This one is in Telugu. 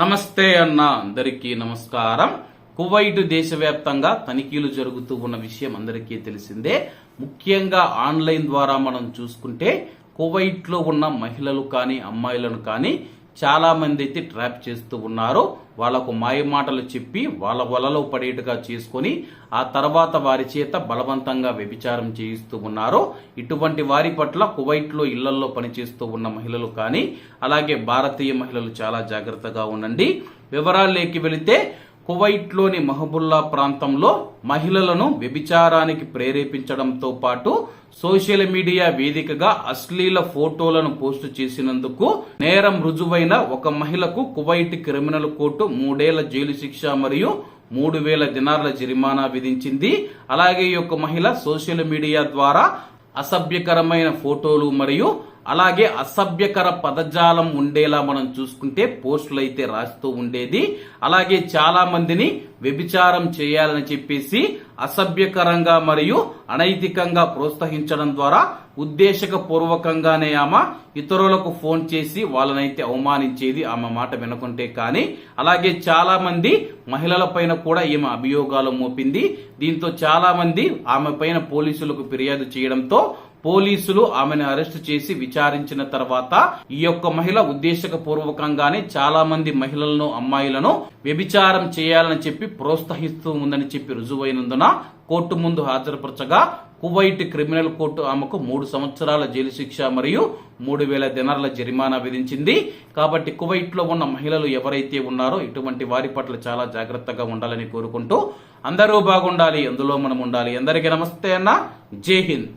నమస్తే అన్న అందరికీ నమస్కారం. కువైట్ దేశవ్యాప్తంగా తనిఖీలు జరుగుతూ ఉన్న విషయం అందరికీ తెలిసిందే. ముఖ్యంగా ఆన్లైన్ ద్వారా మనం చూసుకుంటే కువైట్లో ఉన్న మహిళలు కానీ అమ్మాయిలను కానీ చాలామంది అయితే ట్రాప్ చేస్తూ ఉన్నారు. వాళ్ళకు మాయమాటలు చెప్పి వాళ్ళ వలలో పడేటుగా చేసుకొని ఆ తర్వాత వారి చేత బలవంతంగా వ్యభిచారం చేయిస్తూ ఉన్నారు. ఇటువంటి వారి పట్ల కువైట్లో ఇళ్ళలో పనిచేస్తూ ఉన్న మహిళలు కానీ అలాగే భారతీయ మహిళలు చాలా జాగ్రత్తగా ఉండండి. వివరాల్లోకి వెళితే కువైట్లోని మహబుల్లా ప్రాంతంలో మహిళలను వ్యభిచారానికి ప్రేరేపించడంతో పాటు సోషల్ మీడియా వేదికగా అశ్లీల ఫోటోలను పోస్టు చేసినందుకు నేరం రుజువైన ఒక మహిళకు కువైట్ క్రిమినల్ కోర్టు మూడేళ్ళ జైలు శిక్ష మరియు మూడు వేల దినార్ల జరిమానా విధించింది. అలాగే ఈ యొక్క మహిళ సోషల్ మీడియా ద్వారా అసభ్యకరమైన ఫోటోలు మరియు అలాగే అసభ్యకర పదజాలం ఉండేలా మనం చూసుకుంటే పోస్టులు అయితే రాస్తూ ఉండేది. అలాగే చాలా మందిని వ్యభిచారం చేయాలని చెప్పేసి అసభ్యకరంగా మరియు అనైతికంగా ప్రోత్సహించడం ద్వారా ఉద్దేశకపూర్వకంగానే ఆమె ఇతరులకు ఫోన్ చేసి వాళ్ళనైతే అవమానించేది ఆమె మాట వినకుంటే కానీ. అలాగే చాలా మంది మహిళల పైన కూడా ఈమె అభియోగాలు మోపింది. దీంతో చాలా మంది ఆమె పైన పోలీసులకు ఫిర్యాదు చేయడంతో పోలీసులు ఆమెను అరెస్ట్ చేసి విచారించిన తర్వాత ఈ యొక్క మహిళ ఉద్దేశకపూర్వకంగానే చాలా మంది మహిళలను అమ్మాయిలను వ్యభిచారం చేయాలని చెప్పి ప్రోత్సహిస్తూ ఉందని చెప్పి రుజువైనందున కోర్టు ముందు హాజరుపరచగా కువైట్ క్రిమినల్ కోర్టు ఆమెకు మూడు సంవత్సరాల జైలు శిక్ష మరియు మూడు వేల దినార్ల జరిమానా విధించింది. కాబట్టి కువైట్లో ఉన్న మహిళలు ఎవరైతే ఉన్నారో ఇటువంటి వారి పట్ల చాలా జాగ్రత్తగా ఉండాలని కోరుకుంటూ అందరూ బాగుండాలి అందులో మనం ఉండాలి. అందరికీ నమస్తే అన్న. జై హింద్.